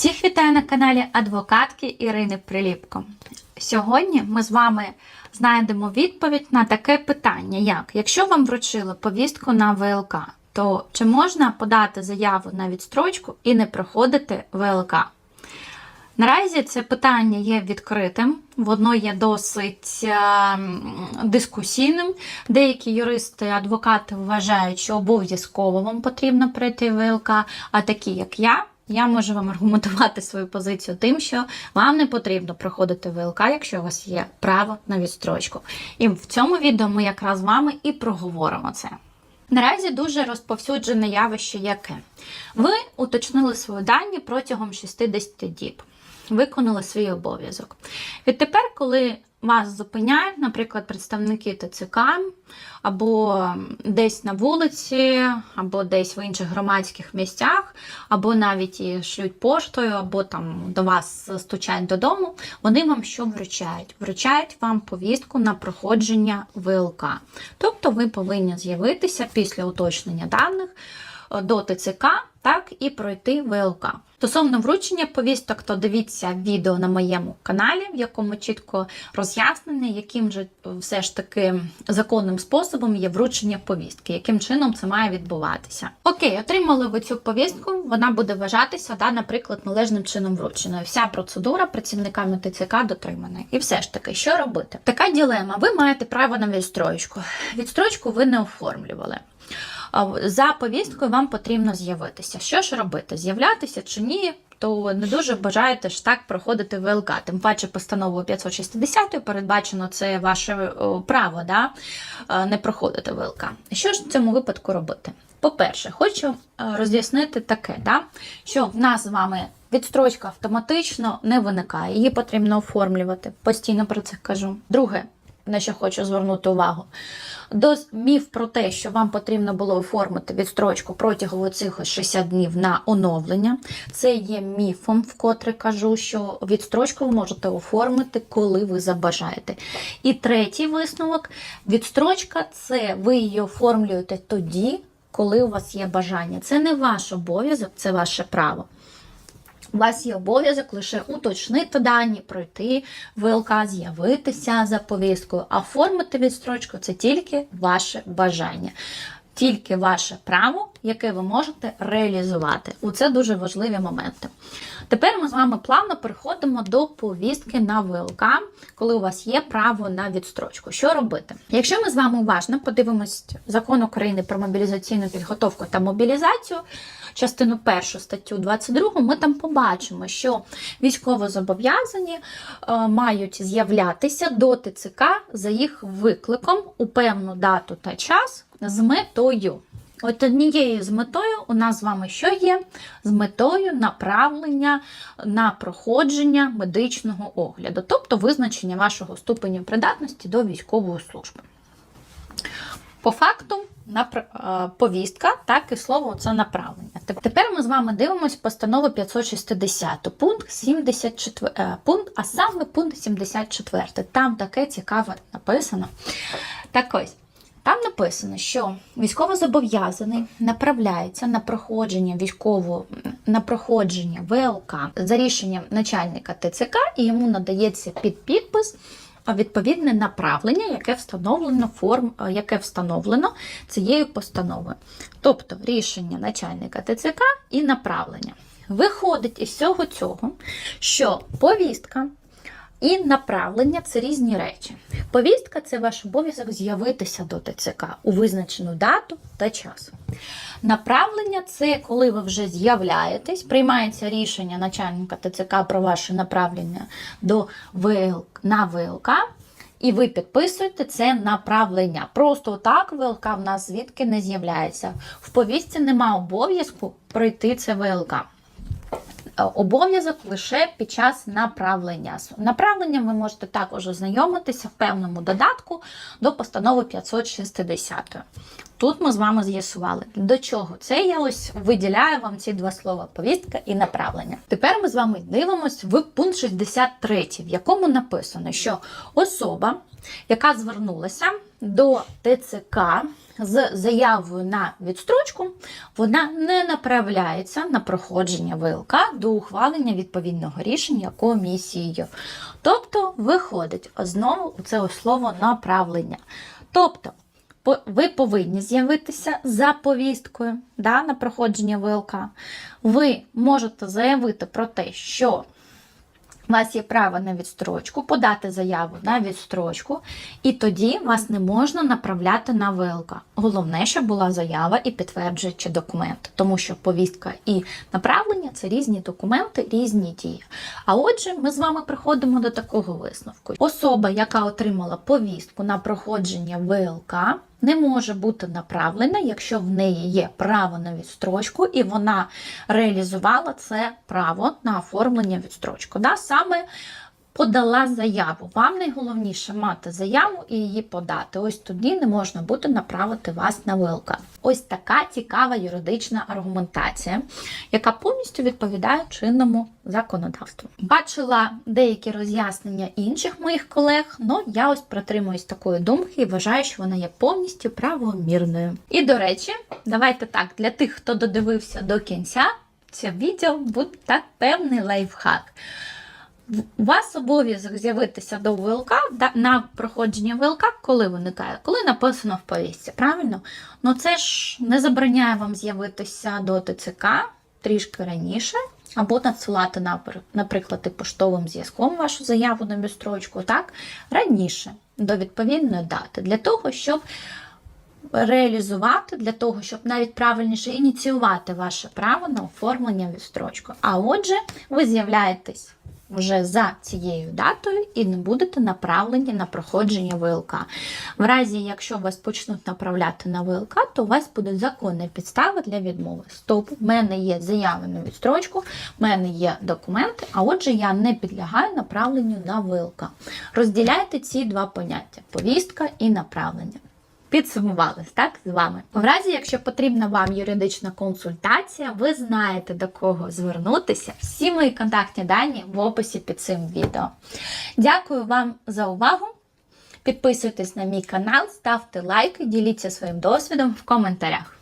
Всіх вітаю на каналі адвокатки Ірини Приліпко. Сьогодні ми з вами знайдемо відповідь на таке питання: як якщо вам вручили повістку на ВЛК, то чи можна подати заяву на відстрочку і не проходити ВЛК? Наразі це питання є відкритим, воно є досить е, дискусійним. Деякі юристи, адвокати вважають, що обов'язково вам потрібно пройти ВЛК, а такі, як я, я можу вам аргументувати свою позицію тим, що вам не потрібно проходити ВЛК, якщо у вас є право на відстрочку. І в цьому відео ми якраз з вами і проговоримо це. Наразі дуже розповсюджене явище яке? Ви уточнили свої дані протягом 60 діб, виконали свій обов'язок. Відтепер, коли вас зупиняють, наприклад, представники ТЦК, або десь на вулиці, або десь в інших громадських місцях, або навіть і шлють поштою, або там до вас стучать додому, вони вам що вручають? Вручають вам повістку на проходження ВЛК. Тобто ви повинні з'явитися після уточнення даних до ТЦК, так і пройти ВЛК. Стосовно вручення повісток, то дивіться відео на моєму каналі, в якому чітко роз'яснене, яким же все ж таки законним способом є вручення повістки, яким чином це має відбуватися. Окей, отримали ви цю повістку, вона буде вважатися, да, наприклад, належним чином врученою. Вся процедура працівниками ТЦК дотримана. І все ж таки, що робити? Така ділема: ви маєте право на відстрочку. Відстрочку ви не оформлювали. За повісткою вам потрібно з'явитися. Що ж робити? З'являтися чи ні? То не дуже бажаєте ж так проходити ВЛК. Тим паче постановою 560 передбачено це ваше право да? не проходити ВЛК. Що ж в цьому випадку робити? По-перше, хочу роз'яснити таке, да? що в нас з вами відстрочка автоматично не виникає, її потрібно оформлювати. Постійно про це кажу. Друге, на що хочу звернути увагу. До міф про те, що вам потрібно було оформити відстрочку протягом цих 60 днів на оновлення. Це є міфом, вкотре кажу, що відстрочку ви можете оформити, коли ви забажаєте. І третій висновок: відстрочка це ви її оформлюєте тоді, коли у вас є бажання. Це не ваш обов'язок, це ваше право. У вас є обов'язок лише уточнити дані, пройти ВЛК, з'явитися за повісткою, а оформити відстрочку це тільки ваше бажання. Тільки ваше право, яке ви можете реалізувати. Оце дуже важливі моменти. Тепер ми з вами плавно переходимо до повістки на ВЛК, коли у вас є право на відстрочку. Що робити? Якщо ми з вами уважно подивимось закон України про мобілізаційну підготовку та мобілізацію, частину 1 статтю 22, ми там побачимо, що військовозобов'язані е, мають з'являтися до ТЦК за їх викликом у певну дату та час з метою. От однією з метою у нас з вами що є? З метою направлення на проходження медичного огляду, тобто визначення вашого ступеню придатності до військової служби. По факту, повістка, так і слово це направлення. Тепер ми з вами дивимося постанову 560, пункт 74, пункт, а саме пункт 74. Там таке цікаве написано. Так ось. Там написано, що військовозобов'язаний направляється на проходження військового на проходження ВЛК за рішенням начальника ТЦК, і йому надається під підпис відповідне направлення, яке встановлено форм, яке встановлено цією постановою. Тобто рішення начальника ТЦК і направлення. Виходить із всього цього, що повістка і направлення це різні речі. Повістка це ваш обов'язок з'явитися до ТЦК у визначену дату та час. Направлення це коли ви вже з'являєтесь, приймається рішення начальника ТЦК про ваше направлення до ВЛК на ВЛК. І ви підписуєте це направлення. Просто так ВЛК в нас звідки не з'являється. В повістці нема обов'язку пройти це ВЛК. Обов'язок лише під час направлення. Направленням ви можете також ознайомитися в певному додатку до постанови 560. Тут ми з вами з'ясували, до чого це я ось виділяю вам ці два слова повістка і направлення. Тепер ми з вами дивимося в пункт 63, в якому написано, що особа, яка звернулася до ТЦК з заявою на відстрочку, вона не направляється на проходження ВЛК до ухвалення відповідного рішення комісією. Тобто виходить знову це слово направлення. Тобто, ви повинні з'явитися за повісткою да, на проходження ВЛК. Ви можете заявити про те, що у вас є право на відстрочку, подати заяву на відстрочку, і тоді вас не можна направляти на ВЛК. Головне, щоб була заява і підтверджуючи документи, тому що повістка і направлення це різні документи, різні дії. А отже, ми з вами приходимо до такого висновку: особа, яка отримала повістку на проходження ВЛК, не може бути направлена, якщо в неї є право на відстрочку, і вона реалізувала це право на оформлення відстрочку. Да? Саме подала заяву. Вам найголовніше мати заяву і її подати. Ось тоді не можна буде направити вас на ВЛК. Ось така цікава юридична аргументація, яка повністю відповідає чинному законодавству. Бачила деякі роз'яснення інших моїх колег, але я ось притримуюсь такої думки і вважаю, що вона є повністю правомірною. І до речі, давайте так, для тих, хто додивився до кінця, це відео буде так певний лайфхак. У вас обов'язок з'явитися до ВЛК на проходження ВЛК, коли виникає, коли написано в повістці, правильно? Ну це ж не забороняє вам з'явитися до ТЦК трішки раніше, або надсилати, наприклад, і поштовим зв'язком вашу заяву на відстрочку, так? Раніше, до відповідної дати, для того, щоб реалізувати для того, щоб навіть правильніше ініціювати ваше право на оформлення відстрочку. А отже, ви з'являєтесь вже за цією датою і не будете направлені на проходження ВЛК. В разі, якщо вас почнуть направляти на ВЛК, то у вас буде законна підстава для відмови. Стоп, в мене є заява на відстрочку, в мене є документи, а отже, я не підлягаю направленню на ВЛК. Розділяйте ці два поняття: повістка і направлення. Підсумувались так з вами. В разі, якщо потрібна вам юридична консультація, ви знаєте до кого звернутися. Всі мої контактні дані в описі під цим відео. Дякую вам за увагу. Підписуйтесь на мій канал, ставте лайки, діліться своїм досвідом в коментарях.